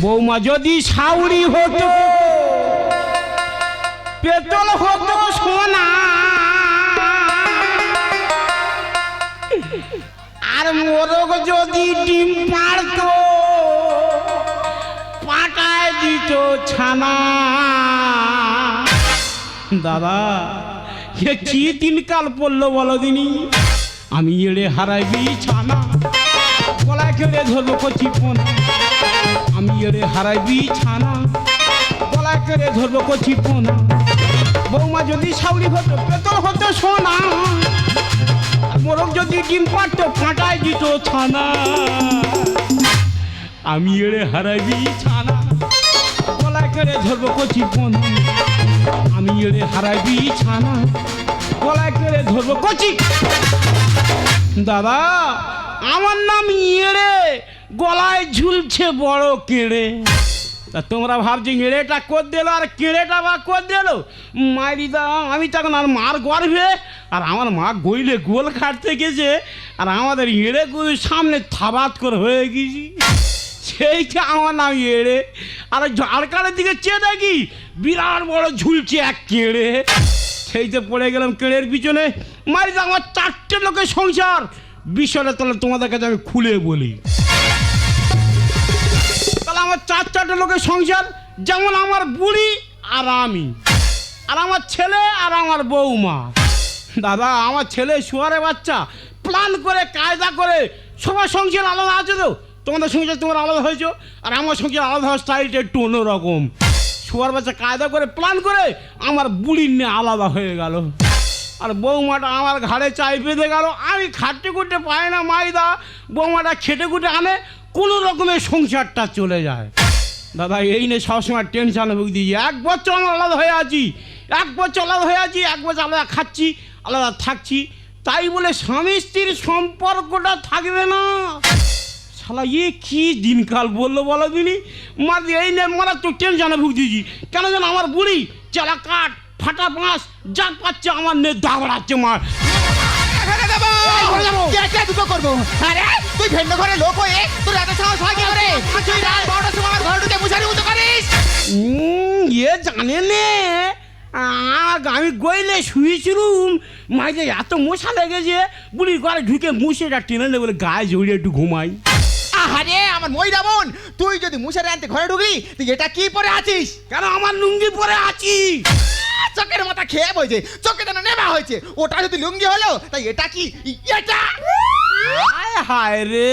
বৌমা, যদি সাউরি হতো, পেতল হতো সোনা। আর মোরগ যদি ডিম পারতো পাটায় দিত ছানা। দাদা, এ কি দিনকাল পড়ল বলো দিনি? আমি এড়ে হারাইবি ছানা। গলায় খেলে ধরবো কচি পোনা। আমি এড়ে হারাইবি ছানা, গলায় করে ধরবো কচি পোনা। বৌমা যদি সাউরি হতো, পেতল হতো সোনা মোরগ যদি ডিম পারতো ফাটায় দিত ছানা। আমি এড়ে হারাইবি ছানা, গলায় করে ধরবো কচি পোনা। আমি এড়ে হারাইবি ছানা, গলায় কেড়ে ধরবো কচি। দাদা, আমার নাম এড়ে গলায় ঝুলছে বড় কেড়ে। তা তোমরা ভাবছি এড়েটা কর দিল, আর কেড়েটা বা কর দিল? মাইরি দা, আমি তখন আর মার গর্ভে, আর আমার মা গইলে গোল খাটতে গেছে, আর আমাদের এড়ে গুলো সামনে থাবাত করে হয়ে গেছি। সেইটা আমার নাম এড়ে। আর ঝাড়খানের দিকে চেয়ে দেখি বিরাট বড় ঝুলছে এক কেড়ে। সেইতে পড়ে গেলাম কেড়ের পিছনে। মারি দা, আমার চারটে লোকের সংসার। বিষয়টা তাহলে তোমাদের কাছে আমি খুলে বলি। আমার চার চারটে লোকের সংসার, যেমন আমার বুড়ি আর আমি। আর আমার ছেলে আর আমার বৌমা দাদা, আমার ছেলে শুয়ারে বাচ্চা, প্ল্যান করে, কায়দা করে সবার সংসার আলাদা আছে তো। তোমাদের সংসার তোমার আলাদা হয়েছে, আর আমার সংসার আলাদা হওয়ার স্টাইলটা একটু অন্যরকম। শুয়ার বাচ্চা কায়দা করে, প্ল্যান করে আমার বুড়ির নিয়ে আলাদা হয়ে গেল। আর বৌমাটা আমার ঘাড়ে চাই বেঁধে গেল। আমি খাটতে খুঁটতে পাই না মাইদা। বৌমাটা খেটে খুঁটে আনে কোনো রকমের সংসারটা চলে যায়। দাদা এই নিয়ে সবসময় টেনশানে দিয়েছি এক বছর আলাদা হয়ে আছি। এক বছর আলাদা হয়ে আছি, এক বছর আলাদা খাচ্ছি, আলাদা থাকছি। তাই বলে স্বামী স্ত্রীর সম্পর্কটা থাকবে না। শালা ইয়ে কি দিনকাল বলল বলো দিনি? মার এই নিয়ে মারা তো টেনশানে ভুগ দিয়েছি কেন যেন আমার বুড়ি চালা কাঠ ফাটা বাঁশ যা পাচ্ছে আমার নে দাবড়াচ্ছে মার দুটো করব? আরে তুই ভেন্ড ঘরে লোক হয়ে তোর এত সাহস হয় কি করে? তুই রাত বারোটার সময় আমার ঘরে ঢুকে মুছারি মতো করিস? ইয়ে জানে নে। আগ আমি গইলে শুয়েছিলুম মাইতে এত মশা লেগেছে। বুড়ির ঘরে ঢুকে মুছেটা টেনে নেবে বলে গায়ে জড়িয়ে একটু ঘুমাই। আহারে আমার মইরা বোন তুই যদি মুছারি আনতে ঘরে ঢুকলি তুই এটা কি পরে আছিস? কেন আমার লুঙ্গি পরে আছি আহ, চোখের মাথা খেয়ে বইছে চোখে যেন নেমা হয়েছে। ওটা যদি লুঙ্গি হলো তাই এটা কি? এটা! হায় হায় রে!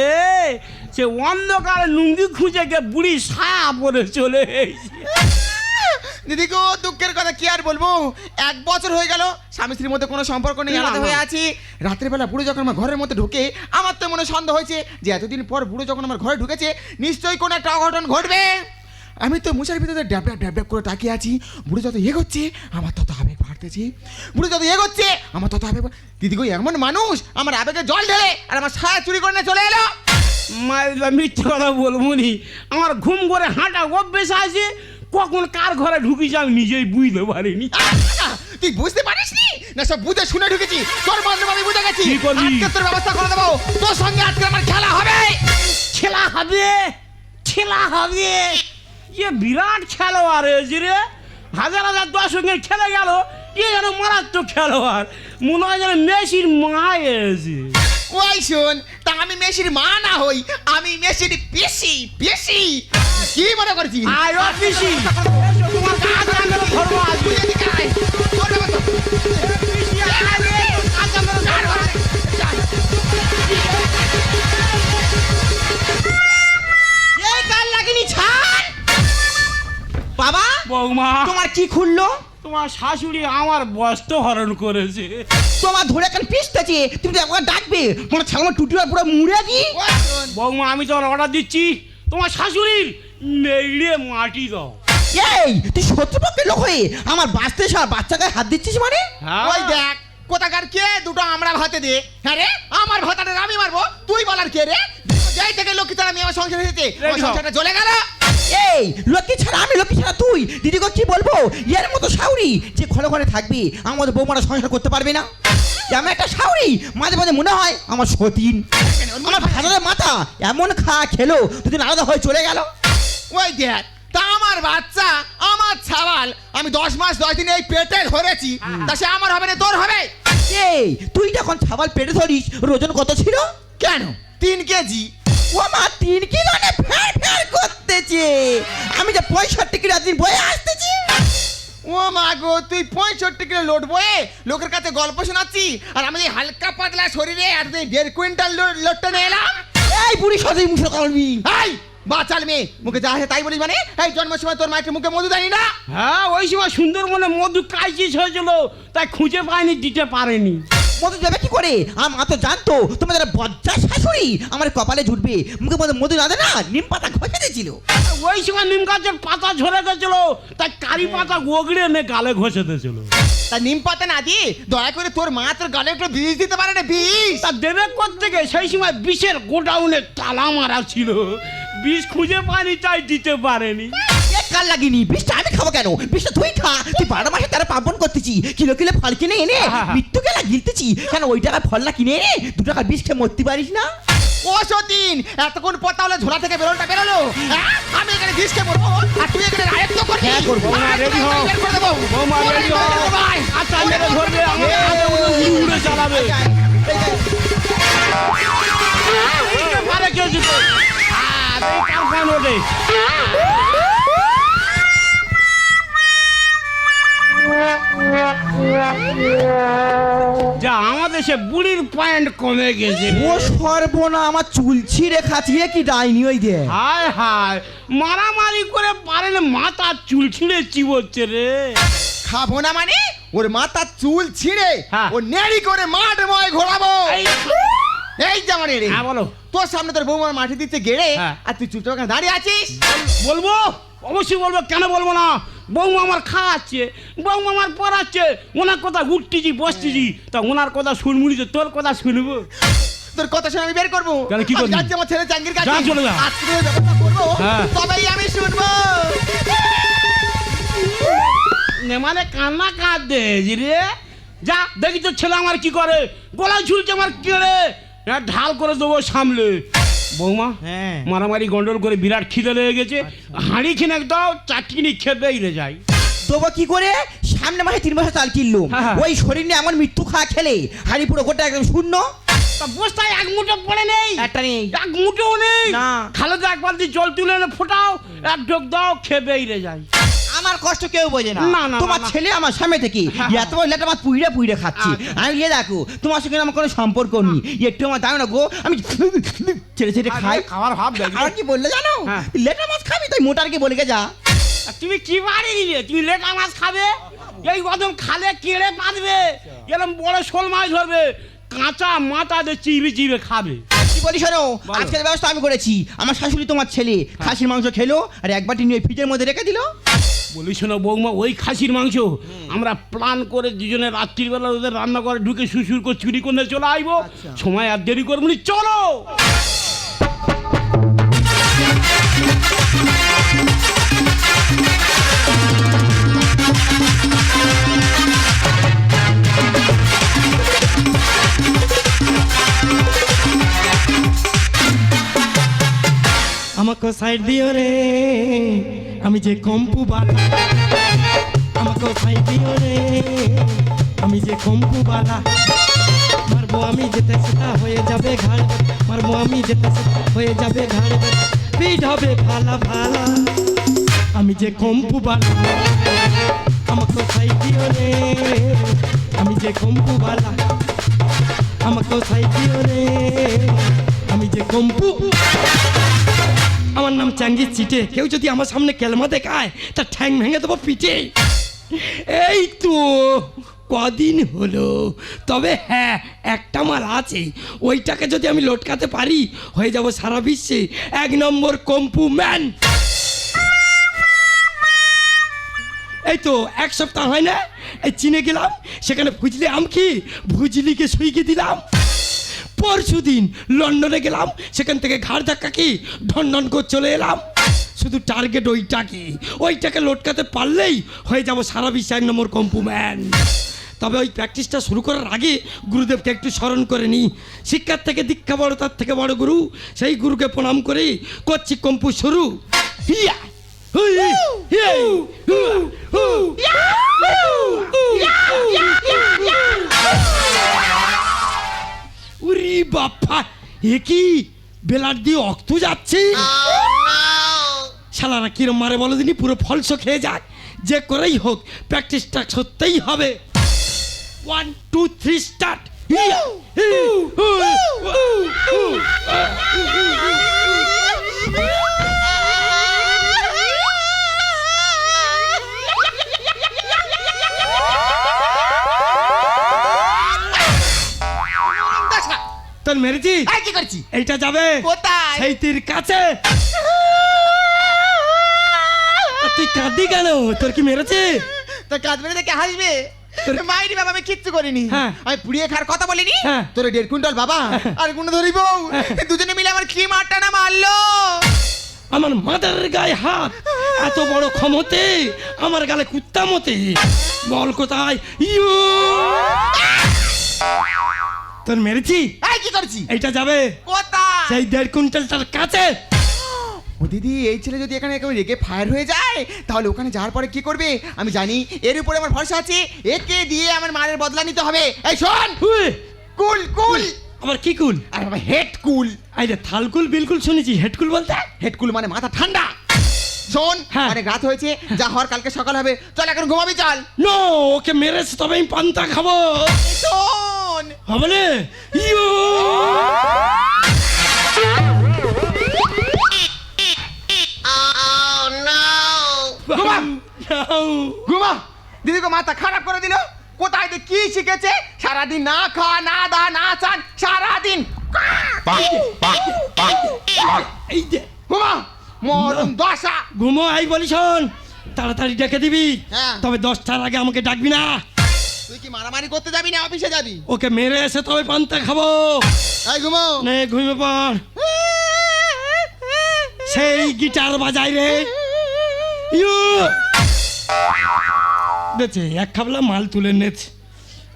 সে অন্ধকারে লুঙ্গি খুঁজে গিয়ে বুড়ি ছায়া পরে চলে দিদি গো দুঃখের কথা কি আর বলব? এক বছর হয়ে গেল স্বামী স্ত্রীর মধ্যে কোনো সম্পর্ক নেই আলাদা হয়ে আছি। রাত্রের বেলা বুড়ো যখন আমার ঘরের মধ্যে ঢুকে আমার তো মনে সন্দেহ হয়েছে যে এতদিন পর বুড়ো যখন আমার ঘরে ঢুকেছে নিশ্চয়ই কোনো একটা অঘটন ঘটবে। আমি তো মুশার ভিতরে ড্যাব ড্যাব ড্যাব ড্যাব করে তাকিয়ে আছি। বুড়ো যত এগোচ্ছে আমার তত আবেগ বাড়তেছে। বুড়ো যত এগোচ্ছে আমার তত আবেগ দিদি গো এমন মানুষ আমার আবেগে জল ঢেলে আর আমার ছায়া চুরি করে চলে এলো। মিথ্যে কথা বলব নি। আমার ঘুম করে হাঁটা অভ্যেস আছে কখন কার ঘরে ঢুকিছে আমি নিজেই বুঝতে পারিনি। তুই বুঝতে পারিস নি? না সব বুঝে শুনে ঢুকেছি। তোর বন্ধু আমি বুঝে গেছি। আজকে তোর ব্যবস্থা করে দেবো। তোর সঙ্গে আজকে আমার খেলা হবে। খেলা হবে? খেলা হবে? যে বিরাট খেলোয়াড় হয়েছে রে? হাজার হাজার দর্শকের খেলে গেল কে যেন মারাত্মক খেলোয়াড়? মনে হয় যেন মেসির মা এসে ওই শোন তা আমি মেসির মা না হই আমি মেসির পেশি পেশি কি মনে করছিস? বৌমা তোমার কি খুললো? তোমার শাশুড়ি আমার বস্ত্র হরণ করেছে। তোমার ধরে কেন পিসতেছে? তুমি তো একবার ডাকবে। মনে ছাগল টুটিবার পুরো মুড়ে দি। ওই বৌমা আমি তোমার অর্ডার দিচ্ছি। তোমার শাশুড়ির মেড়ে মাটি দাও। এই তুই শত্রুপক্ষের লোক হয়ে আমার বাঁচতে সব বাচ্চাকে হাত দিচ্ছিস মানে? হ্যাঁ। ওই দেখ কোথাকার কে? দুটো আমরা ভাতে দে। হ্যাঁ রে আমার ভাতাটা আমি মারবো তুই বলার কে রে? যাই থেকে লক্ষ্মী তারা আমি আমার সংসার হয়েছে। সংসারটা চলে গেল। এই লক্ষ্মী ছাড়া আমি লক্ষ্মী ছাড়া তুই? দিদিকে কি বলব? এর মতো সাউরি যে ঘরে ঘরে থাকবি আমাদের বৌমারা সংসার করতে পারবে না। আমি একটা সাউরি মাঝে মাঝে মনে হয় আমার সতীন। আমার ভাতারের মাথা এমন খা খেলো দুদিন আলাদা হয়ে চলে গেল। ওই দেখ তা আমার বাচ্চা আমার ছাওয়াল আমি দশ মাস দশ দিন এই পেটে ধরেছি তা সে আমার হবে না তোর হবে? এই তুই যখন ছাবাল পেটে ধরিস ওর ওজন কত ছিল? কেন? তিন কেজি। ও মা তিন কিলো নে ফের ফের করতেছে। আমি যে পঁয়ষট্টি কিলো দিন বয়ে আসতেছি। ও মা গো তুই পঁয়ষট্টি কিলো লোড বয়ে লোকের কাছে গল্প শোনাচ্ছি আর আমি এই হালকা পাতলা শরীরে আর তুই দেড় কুইন্টাল লো- লোডটা নিয়ে এলাম। এই বুড়ি সদই মুখে কলবি এই বাচাল মেয়ে মুখে যা তাই বলিস মানে? এই জন্মের সময় তোর মাকে মুখে মধু দেয়নি না? হ্যাঁ ওই সময় সুন্দরবনে মধু ক্রাইসিস হয়েছিল তাই খুঁজে পায়নি দিতে পারেনি। মধু যাবে কি করে? আমার মা তো জানতো। তোমার যারা বজ্জা শাশুড়ি? আমার কপালে জুটবে। মুখে মধ্যে মধু না দে না নিম পাতা ঘষে দিয়েছিল। ওই সময় নিম গাছের পাতা ঝরে গেছিল। তাই কারি পাতা ওগড়ে এনে গালে ঘষে দিয়েছিল। তা নিম পাতা না দিয়ে দয়া করে তোর মা তোর গালে একটু বিষ দিতে পারে না বিষ? তা দেবে থেকে সেই সময় বিষের গোডাউনে তালা মারা ছিল। বিষ খুঁজে পায়নি তাই দিতে পারেনি। কাল লাগিনি। বিষটা আমি খাব কেন? বিষটা তুই খা। তুই বারো মাসে তারা পাবন করতেছি। কিলো কিলো ফল কিনে এনে। মৃত্যু গেলা গিলতেছি কেন ওই টাকা ফলটা কিনে এনে দু টাকা বিষ খেয়ে মরতে পারিস না? ও সতীন এতক্ষণ পতা হলে ঝোলা থেকে বেরোলটা বেরোলো। হ্যাঁ? আমি এখানে বিষকে মরবো। আর তুই এখানে রায়ত্ব করবি? হ্যাঁ, করব। বৌমা, আর হও। বৌমা। আচ্ছা মেরে ধরবে উড়ে চালাবে। পারে কেউ আর ওঠে যা আমাদের সে বুড়ির পয়েন্ট কমে গেছে। ও সর্বনা আমার চুল ছিঁড়ে খাচ্ছিয়ে কি ডাইনি ওই দে হায় হায় মারামারি করে পারেন মাথা চুল ছিঁড়ে চিবোচ্ছে রে। খাব না মানে? ওর মাথার চুল ছিঁড়ে হ্যাঁ। ও নেড়ি করে মাঠ ময় ঘোরাবো। এই, এই যে আমার হ্যাঁ বলো। তোর সামনে তোর বৌমার মাটি দিতে গেড়ে হ্যাঁ। আর তুই চুপচাপ ওখানে দাঁড়িয়ে আছিস? বলব? অবশ্যই বলব কেন বলব না? বৌমা আমার খাওয়াচ্ছে বৌমা আমার পড়াচ্ছে ওনার কথা উঠতেছি বসতেছি। তা ওনার কথা শুনবুনি তো তোর কথা শুনব। তোর কথা শুনে আমি বের করব? কেন, কি করবি? আমার ছেলে চাঙ্গির কাছে। চলে যা। আজকে ব্যবস্থা করব। হ্যাঁ। তবেই আমি শুনব। মানে কান্না কাঁদে রে। যা দেখি তো ছেলে আমার কি করে। গলায় ঝুলছে আমার কেড়ে। ঢাল করে দেবো সামলে। বৌমা হ্যাঁ। মারামারি গন্ডল করে বিরাট খিদে লেগে গেছে। হাঁড়ি কিনে দাও চাটকিনি খেয়ে বেরিয়ে যায় তবু কি করে? সামনে মাসে তিন মাসে চাল কিনলুম। হ্যাঁ, হ্যাঁ। ওই শরীর নিয়ে এমন মৃত্যু খাওয়া খেলে। হাড়ি পুরো গোটা একদম শূন্য। তা বস্তায় এক মুঠো পড়ে নেই। একটা নেই। এক মুঠোও নেই। না। খালে তো এক বালতি জল তুলে এনে ফোটাও। এক ঢোক দাও খেয়ে বেরিয়ে যায় আমার কষ্ট কেউ বোঝে না। তোমার। ছেলে আমার সামনে থেকে হ্যাঁ, এত বড় লেটা আমার পুইড়ে পুইড়ে খাচ্ছি। আচ্ছা। আমি লিয়ে দেখো তোমার সঙ্গে আমার কোনো সম্পর্ক নেই। একটু আমার দাও না গো। আমি ছেড়ে ছেড়ে খাই। খাবার ভাব আর কি বললে জানো? হ্যাঁ। লেটা মাছ খাবি? তাই মোটার কি বলে গে যা। তুমি কি বাড়ি দিলে তুমি লেটা মাছ খাবে? এই কদম খালে কেড়ে পাতবে এরকম বড় শোল মাছ ধরবে। কাঁচা মাথা দিয়ে চিবে চিবে খাবে। কি বলি শোনো। হ্যাঁ। আজকের ব্যবস্থা আমি করেছি। আমার শাশুড়ি তোমার ছেলে। খাসির মাংস খেলো আর এক বাটি নিয়ে ফ্রিজের মধ্যে রেখে দিল। বলি শোনো বৌমা ওই খাসির মাংস আমরা প্ল্যান করে দুজনে রাত্রিবেলা ওদের রান্না করে ঢুকে শুশুর করে চুরি করে চলে আইবো। আচ্ছা। সময় আর দেরি করব নি, চলো! আমাকে সাইড দিও রে। আমি যে কম্পু বালা আমাকে সাইড দিও রে। আমি যে কম্পু বালা মারবো আমি যেতে সেটা হয়ে যাবে ঘাড় মারবো আমি যেতে সেটা হয়ে যাবে ঘাড় পিঠ হবে ফালা ফালা আমি যে কম্পু বালা আমাকে সাইড দিও রে। আমি যে কম্পু বালা আমাকে সাইড দিও রে। আমি যে কম্পু আমার নাম চাঙ্গি চিটে কেউ যদি আমার সামনে কেলমা দেখায় তার ঠ্যাং ভেঙে দেবো পিঠে। এই তো, কদিন হলো। তবে হ্যাঁ একটা মাল আছে। ওইটাকে যদি আমি লটকাতে পারি, হয়ে যাব সারা বিশ্বে এক নম্বর কম্পু ম্যান। এই তো, এক সপ্তাহ হয় না? এই চিনে গেলাম, সেখানে ভুজলি আমকি ভুজলিকে সুইকে দিলাম। পরশু দিন লন্ডনে গেলাম সেখান থেকে ঘাড় ধাক্কা কি? ঢন ঢন করে চলে এলাম। শুধু টার্গেট ওইটাকে ওইটাকে লটকাতে পারলেই হয়ে যাব সারা বিশ্বে এক নম্বর কম্পুম্যান তবে ওই প্র্যাকটিসটা শুরু করার আগে গুরুদেবকে একটু স্মরণ করে নিই শিক্ষার থেকে দীক্ষা বড় তার থেকে বড় গুরু। সেই গুরুকে প্রণাম করে করছি কম্পু শুরু। ইয়া হুই, ইয়ে, হু, হু। বাপ্পা এ কি? বেলার দিয়ে অক্ত যাচ্ছে? শালারা কিরম মারে বলো দিনি পুরো ফলস খেয়ে যাক যে করেই হোক প্র্যাকটিসটা সত্যিই হবে। ওয়ান টু থ্রি স্টার্ট তোর মেরেছি। এই কি করছি? এইটা যাবে। কোথায়? সেই তীর কাছে। আর তুই কাঁদি কেন? তোর কি মেরেছে? তো কাজ মেরে দেখে হাসবে? মাইরি বাবা আমি কিচ্ছু করিনি। হ্যাঁ। আমি পুড়িয়ে খাওয়ার কথা বলিনি? হ্যাঁ। তোর দেড় কুইন্টাল বাবা আর গুণ ধরি বউ দুজনে মিলে আমার কি মারটা না মারলো। আমার মাদার গায়ে হাত। এত বড় ক্ষমতে আমার গালে কুত্তা মতে। বল কোথায়? ইয়ো! তোর মেরেছি? এই কি করছি? এইটা যাবে। কোথায়? সেই দেড় কুইন্টালটার কাছে। ও দিদি এই ছেলে যদি এখানে একেবারে রেগে ফায়ার হয়ে যায় তাহলে ওখানে যাওয়ার পরে কি করবে? আমি জানি এর উপরে আমার ভরসা আছে। একে দিয়ে আমার মারের বদলা নিতে হবে। এই শোন! We, cool cool! আবার কি কুল? আর বাবা হেড কুল। এই যে থালকুল বিলকুল শুনেছি। হেডকুল বলতে? হেড কুল মানে মাথা ঠান্ডা। শোন হ্যাঁ। অনেক রাত হয়েছে যা হওয়ার কালকে সকাল হবে। চল এখন ঘুমাবি চল। নো ওকে মেরেছে তবে আমি পান্তা খাব। শোন! হবে না? ইয়ো! ঘুমা! দিদিকে মাথা খারাপ করে দিল। কোথায় কি শিখেছে? সারাদিন না খাওয়া না দা না চান সারাদিন ঘুমা! মরণ দশা। ঘুমো আই বলি শোন। তাড়াতাড়ি ডেকে দিবি। হ্যাঁ। তবে দশটার আগে আমাকে ডাকবি না। তুই কি মারামারি করতে যাবি না অফিসে যাবি? ওকে মেরে এসে তবে পান্তা খাব। এই ঘুমো। নে ঘুমিয়ে পড়। সেই গিটার বাজাই রে। ইউ। বেছে এক খাবলা মাল তুলে নেছে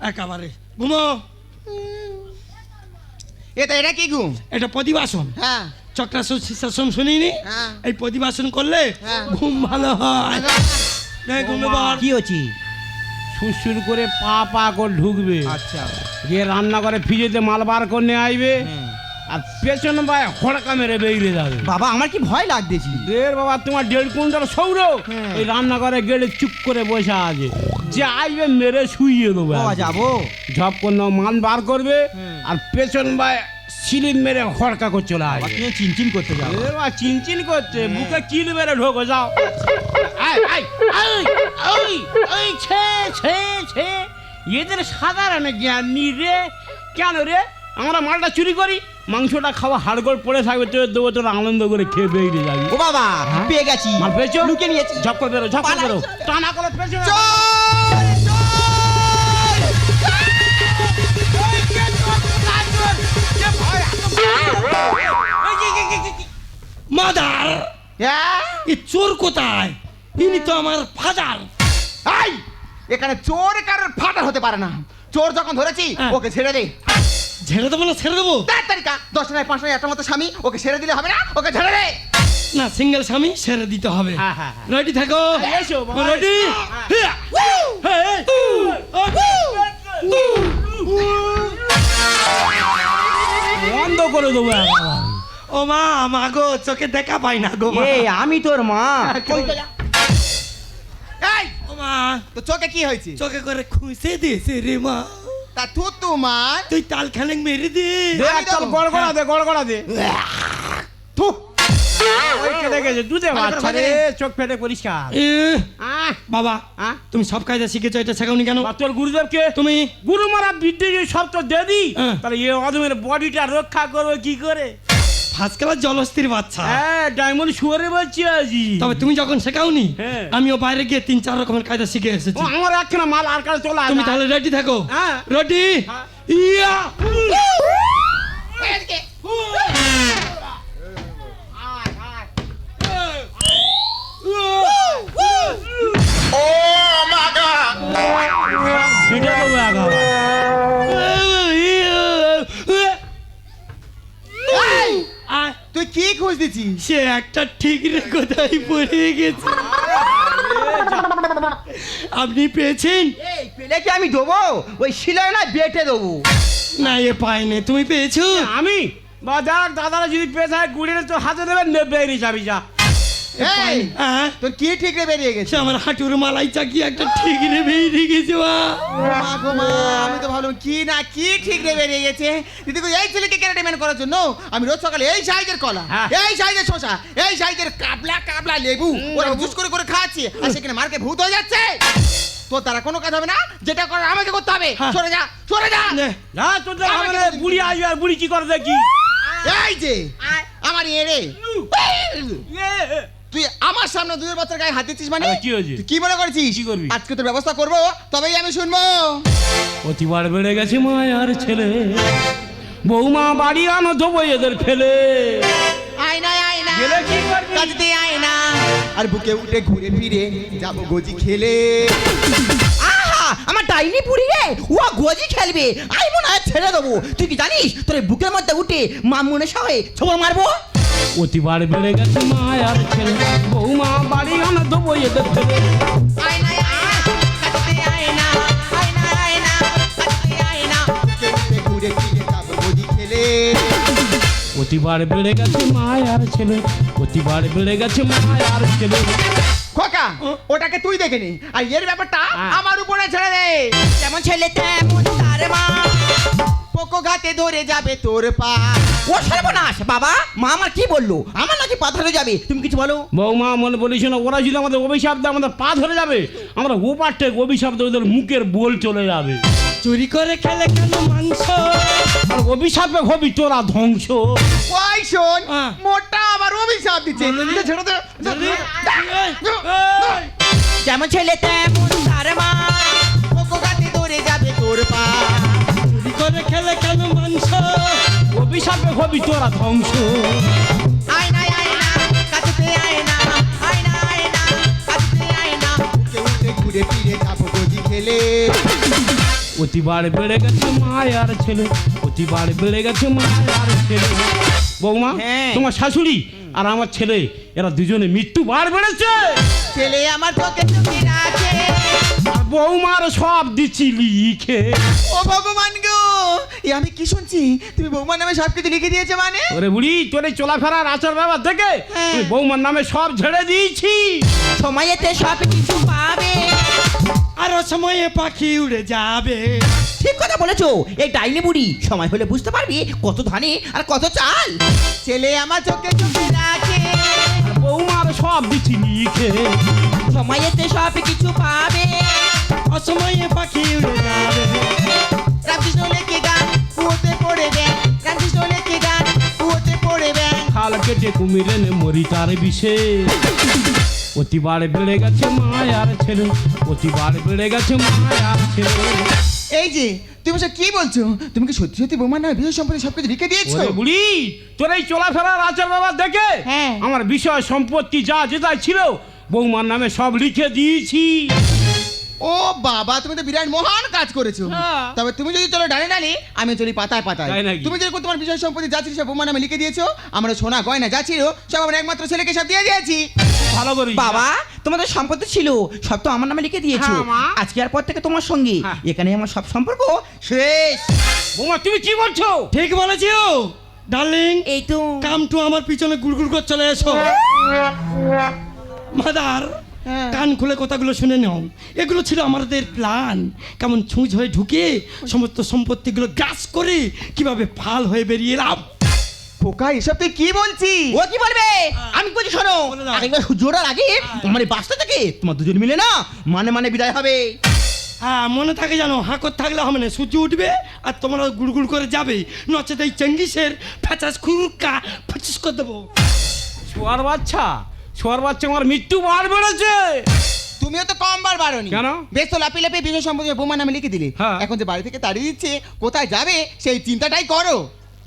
একেবারে। ঘুমো। এটা এটা কি ঘুম? এটা প্রতিবাসন। হ্যাঁ। চক্রাসন শীর্ষাসন শুনিনি? হ্যাঁ। এই প্রতিবাসন করলে হ্যাঁ। ঘুম ভালো হয়। নে ঘুমে পড়। কি হচ্ছে? সুরসুর করে পা পা করে ঢুকবে। আচ্ছা। গিয়ে রান্না করে ফ্রিজেতে মাল বার করে নিয়ে আসবে আর পেছন ভাই হড়কা মেরে বেরিয়ে যাবে। বাবা আমার কি ভয় লাগতেছি? দের বাবা তোমার দেড় কুইন্টাল সৌর ওই রান্না করে গেলে চুপ করে বসে আছে। যে আসবে মেরে শুইয়ে দেবো যাব। ঝপ করে মান বার করবে আর পেছন বা সিলিম মেরে হড়কা করে চলে আসবে তুমি চিনচিন করতে যাব এ বাবা চিনচিন করছে বুকে কিল মেরে ঢোকো যাও। আই, ছে, ছে, ছে। এদের সাধারণ জ্ঞান নি রে। কেন রে? আমরা মালটা চুরি করি মাংসটা খাওয়া হাড়গোড় পড়ে থাকবে তো দেবো তোর আনন্দ করে খেয়ে বেরিয়ে যাবি। ও বাবা পেয়ে গেছি। মাল পেয়েছ? লুকিয়ে নিয়েছি। ঝপ করে বেরো ঝপ করে বেরো। টানা করে পেয়েছ? মাদার হ্যাঁ? এ চোর কোথায় ইনি তো আমার ফাদার এই এখানে চোর কারোর ফাটা হতে পারে না চোর যখন ধরেছি হ্যাঁ। ওকে ছেড়ে দে ছেড়ে দেবো না ছেড়ে দেবো তার তারিকা দশ নয় পাঁচ নয় একটা মতো স্বামী ওকে ছেড়ে দিলে হবে না ওকে ছেড়ে দে না সিঙ্গেল স্বামী ছেড়ে দিতে হবে হ্যাঁ, হ্যাঁ, হ্যাঁ। রেডি থাকো এসো, বাবা। বন্ধ করে দেবো ও মা মা গো চোখে দেখা পাই না গো মা। এ আমি তোর মা। এই! ও মা। তো চোখে কি হয়েছে? চোখে করে খুঁজে দিয়েছে রে মা। তা থু তোমার তুই তাল খেলেন মেরে দে। একটা গড়গড়া দে গড়গড়া দে। থু। ওই কেটে গেছে দুধে বাচ্চা রে চোখ ফেটে পরিষ্কার বাবা। তুমি সব কায়দা শিখেছো এটা শেখাওনি কেন? তোর গুরুদেবকে? তুমি গুরু মারা বিদ্যে যদি সব তো দে দি হ্যাঁ। তাহলে এ অদমের বডিটা রক্ষা করবে কি করে? ফার্স্ট ক্লাস জলস্থির বাচ্চা। হ্যাঁ ডায়মন্ড শুয়ারে বলছি আজি। তবে তুমি যখন শেখাওনি হ্যাঁ। আমিও বাইরে গিয়ে তিন চার রকমের কায়দা শিখে এসেছি। আমার একখানা মাল আর কাছে চলে তুমি তাহলে রেডি থাকো? হ্যাঁ। রেডি হ্যাঁ। ইয়া! তুই কি খুঁজ দিচ্ছি সে একটা ঠিক কোথায় পড়ে গেছে আপনি পেয়েছেন পেলে কি আমি? দেবো ওই শিলায় না বেটে দেবো না এ পাইনি তুমি পেয়েছ আমি বা যাক দাদারা যদি পেয়ে থাকে গুড়িয়ে তো হাতে দেবেন নেবে যাবি যা। এই হ্যাঁ? তোর কি ঠিক রে বেরিয়ে গেছে? সে আমার হাঁটুর মালাই চাকি একটা বেরিয়ে গেছে মা। মা গো মা, আমি তো ভাবলাম কি না কি বেরিয়ে গেছে? দিদি এই ছেলেকে করার জন্য আমি রোজ সকালে এই সাইজের কলা হ্যাঁ। এই সাইজের শসা এই সাইজের কাবলা কাবলা লেবু ওরা জুস করে করে খাচ্ছে আর সেখানে মার্কে ভূত হয়ে যাচ্ছে। তো তারা কোনো কাজ হবে না যেটা করার আমাকে করতে হবে। হ্যাঁ। সরে যা সরে যা। নে, হবে বুড়ি আসবে আর বুড়ি কি করে দেখি? এই যে আমার এড়ে এ, এ, তুই আমার সামনে দুই বছর গায়ে হাত দিচ্ছিস মানে? আরে কি হয়েছে? তুই কি মনে করছিস? কি করবি? আজকে তোর ব্যবস্থা করব তবেই আমি শুনব। প্রতিবার বেড়ে গেছে মায়ার ছেলে। বৌমা বাড়ি আনো দেবো এদের ফেলে। আয়না আয়না। গেলে কি করবি? কাজতে আয়না। আর বুকে উঠে ঘুরে ফিরে যাব গজি খেলে। আহা আমার ডাইনি পুরি রে ও গজি খেলবে। আমি মনে হয় ছেড়ে দেবো। তুই কি জানিস তোর এই বুকের মধ্যে উঠে মামুনের সঙ্গে ছোবা মারবো? প্রতিবার বেড়ে গেছে মায়ার ছেলে। বৌমা বাড়ি আনো দেবো এদের খেলে প্রতিবার বেড়ে গেছে মায়ার ছেলে। প্রতিবার বেড়ে গেছে মায়ার ছেলে। খোকা ওটাকে তুই দেখে নি। আর এর ব্যাপারটা। আমার উপরে ছেড়ে দে। যেমন ছেলে তেমন তার মা। পোকো ঘাতে ধরে যাবে তোর পা। ও সর্বনাশ বাবা। মা আমার কি বলল? আমার নাকি পা ধরে যাবে। তুমি কিছু বলো? বৌমা মনে বলিস না ওরা যদি আমাদের অভিশাপ দেয় আমাদের পা ধরে যাবে। আমরা ওপার থেকে অভিশাপ দেয় ওদের মুখের বোল চলে যাবে। চুরি করে খেলে কেন মাংস? আর অভিশাপে হবি তোরা ধ্বংস। ওই শোন হ্যাঁ। মোটা আবার অভিশাপ দিচ্ছে। বললি? ছেড়ে দে। যেমন ছেলে তেমন তার মা। পোকো ঘাতে ধরে যাবে তোর পা। চুরি খেলে কেন মাংস? অভিশাপে হবি তোরা ধ্বংস। ঘুরে ফিরে যাব খেলে। প্রতিবার বেড়ে গেছে মায়ার ছেলে প্রতিবার বেড়ে গেছে মায়ার ছেলে। বৌমা হ্যাঁ। তোমার শাশুড়ি আর আমার ছেলে এরা দুজনে মৃত্যু বার বেড়েছে। ছেলে আমার চোখে রাখে। আর বৌমার সব দিচ্ছি লিখে। ও ভগবান গো এ আমি কি শুনছি? তুমি বৌমার নামে সব কিছু লিখে দিয়েছে মানে? ওরে বুড়ি তোর এই চলাফেরার আচার ব্যবহার থেকে হ্যাঁ। বৌমার নামে সব ঝেড়ে দিয়েছি। সময়েতে সব কিছু পাবে আরও সময়ে পাখি উড়ে যাবে। ঠিক কথা বলেছ এই ডাইনি বুড়ি সময় হলে বুঝতে পারবি কত ধানে আর কত চাল। ছেলে আমার চোখে চোখে রাখে বৌমার সব দিচ্ছি লিখে সময়েতে সব কিছু পাবে অসময়ে পাখি উড়ে যাবে। রামকৃষ্ণ লেখে খাল কেটে কুমিরে নে মরি তার বিষে। প্রতিবার বেড়ে গেছে মায়ার ছেলে প্রতিবার বেড়ে গেছে মায়ার ছেলে। এই যে তুমি সব কি বলছো? তুমি কি সত্যি সত্যি বৌমার নামে বিশেষ সম্পত্তি সবকিছু লিখে দিয়েছ? ওরে বুড়ি তোর এই চলাফেরার আচার ব্যবহার দেখে হ্যাঁ। আমার বিষয় সম্পত্তি যা যেটা ছিল বৌমার নামে সব লিখে দিয়েছি। ও বাবা তুমি তো বিরাট মহান কাজ করেছ। হ্যাঁ। তবে তুমি যদি চলো ডানে ডানে আমি চলি পাতায় পাতায়। তুমি যেরকম তোমার বিষয় সম্পত্তি যা ছিল সব বৌমার নামে লিখে দিয়েছ আমরা সোনা গয়না যা ছিল সব আমার একমাত্র ছেলেকে সব দিয়ে দিয়েছি। ভালো করি বাবা তোমাদের সম্পত্তি ছিল সব তো আমার নামে লিখে দিয়েছ। হ্যাঁ, আজকে আর পর থেকে তোমার সঙ্গে। হ্যাঁ। এখানে আমার সব সম্পর্ক শেষ। বৌমা তুমি কি বলছো? ঠিক বলেছ ডার্লিং এই তো। কাম টু আমার পিছনে গুড়গুড় করে চলে এসো। মাদার। কান খুলে কথাগুলো শুনে নাও। এগুলো ছিল আমাদের প্ল্যান। কেমন ছুঁচ হয়ে ঢুকে সমস্ত সম্পত্তিগুলো গ্রাস করে কীভাবে ফাল হয়ে বেরিয়ে এলাম। খোকা এসব তুই কি বলছিস? ও কি বলবে? আমি বলছি শোনো। আরেকবার জোড়ার আগে আমার এই বাসটা থেকে তোমার দুজন মিলে না মানে মানে বিদায় হবে। হ্যাঁ মনে থাকে জানো হাঁকর থাকলে হবে না সূর্য উঠবে আর তোমরা গুড়গুড় করে যাবে। নচেত এই চেঙ্গিসের ফ্যাচাস খুরকা ফাচিস করে দেবো। শোয়ার বাচ্চা শোয়ার বাচ্চা আমার মৃত্যু বার বেড়েছে তুমিও তো কম বার বারোনি কেন? বেশ তো লাপি লাপি বিষয় সম্পত্তি বৌমার নামে লিখে দিলে। হ্যাঁ। এখন যে বাড়ি থেকে তাড়িয়ে দিচ্ছে কোথায় যাবে সেই চিন্তাটাই করো।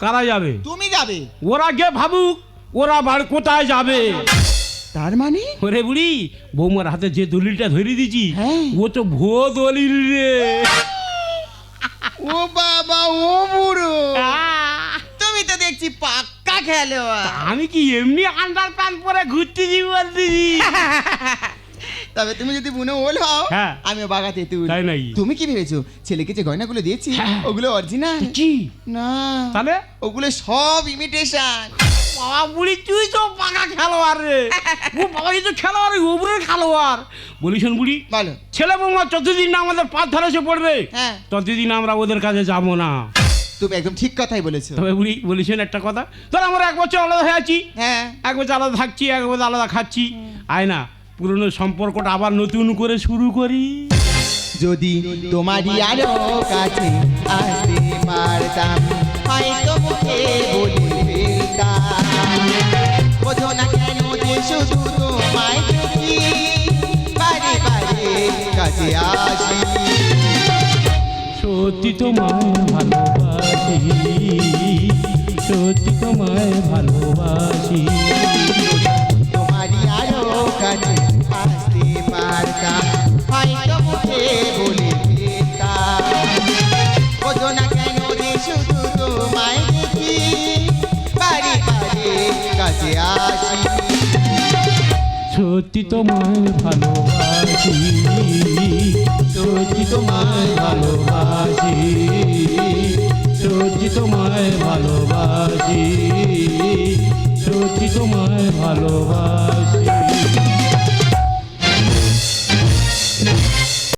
কারা যাবে? তুমি যাবে। ওরা গে ভাবুক ওরা বার কোথায় যাবে? তার মানে? ওরে বুড়ি বৌমার হাতে যে দলিলটা ধরে দিয়েছি হ্যাঁ। ও তো ভো দলিল রে। ও বাবা ও বুড়ো। দেখছি পাক্কা খেলোয়াড় আমি কি এমনি আন্ডার প্যান্ট পরে ঘুরতেছি বলতেছি? তবে তুমি যদি মনে বল হও হ্যাঁ। আমিও বাগাতে তুই। তাই নাকি? তুমি কি ভেবেছো? ছেলেকে যে গয়নাগুলো দিয়েছি হ্যাঁ। ওগুলো অরিজিনাল কি? না। তাহলে? ওগুলো সব ইমিটেশন বাবা বুড়ি তুই তো পাকা খেলোয়াড় রে। ও বাবা তো খেলোয়াড় ওপরের খেলোয়াড়। বলি শোন বুড়ি বলো। ছেলে বৌমা যতদিন না আমাদের পাঁচ ধারে এসে পড়বে হ্যাঁ। ততদিন আমরা ওদের কাছে যাব না। তুমি একদম ঠিক কথাই বলেছ। তবে বুড়ি বলিছেন একটা কথা ধর আমরা এক বছর আলাদা হয়ে আছি হ্যাঁ। এক বছর আলাদা থাকছি এক বছর আলাদা খাচ্ছি। আয় না পুরনো সম্পর্কটা আবার নতুন করে শুরু করি। যদি তোমারই আরও কাছে আসতে পারতাম হয়তো মুখে বলে ফেলতাম বোঝো না কেন যে শুধু তোমায় দেখি বারে বারে কাছে আসি। সত্যি তোমায় ভালোবাসি সত্যি তোমায় ভালোবাসি। তোমারই আরও কাছে আসতে পারতাম হয়তো মুখে বলে বোঝো না কেন যে শুধু তোমায় দেখি বারে বারে কাছে আসি। সত্যি তোমায় ভালোবাসি সত্যি তোমায় ভালোবাসি সত্যি তোমায় ভালোবাসি সত্যি তোমায় ভালোবাসি।